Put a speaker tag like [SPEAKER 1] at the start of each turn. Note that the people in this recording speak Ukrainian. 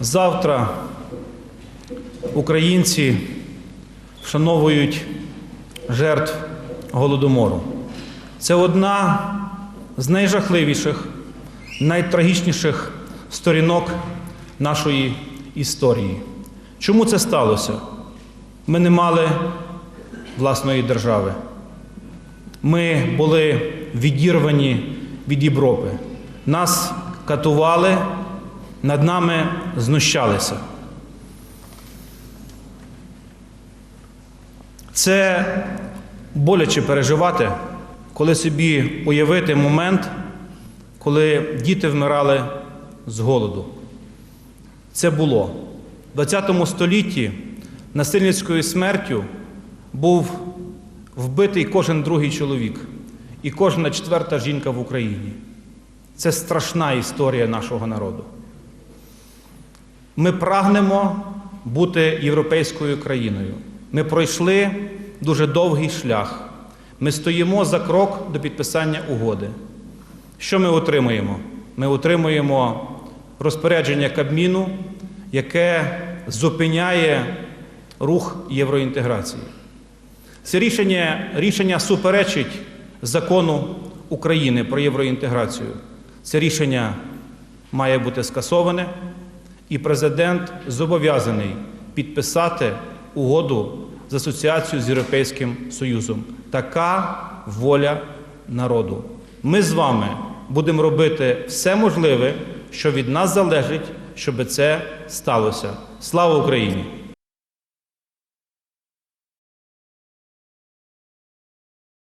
[SPEAKER 1] Завтра українці вшановують жертв голодомору. Це одна з найжахливіших, найтрагічніших сторінок нашої історії. Чому це сталося? Ми не мали власної держави. Ми були відірвані від Європи. Нас катували, над нами знущалися. Це боляче переживати, коли собі уявити момент, коли діти вмирали з голоду. Це було. В ХХ столітті насильницькою смертю був вбитий кожен другий чоловік і кожна четверта жінка в Україні. Це страшна історія нашого народу. Ми прагнемо бути європейською країною. Ми пройшли дуже довгий шлях. Ми стоїмо за крок до підписання угоди. Що ми отримуємо? Ми отримуємо розпорядження Кабміну, яке зупиняє рух євроінтеграції. Це рішення, рішення суперечить закону України про євроінтеграцію. Це рішення має бути скасоване, і президент зобов'язаний підписати угоду з асоціацією з Європейським Союзом. Така воля народу. Ми з вами будемо робити все можливе, що від нас залежить, щоб це сталося. Слава Україні!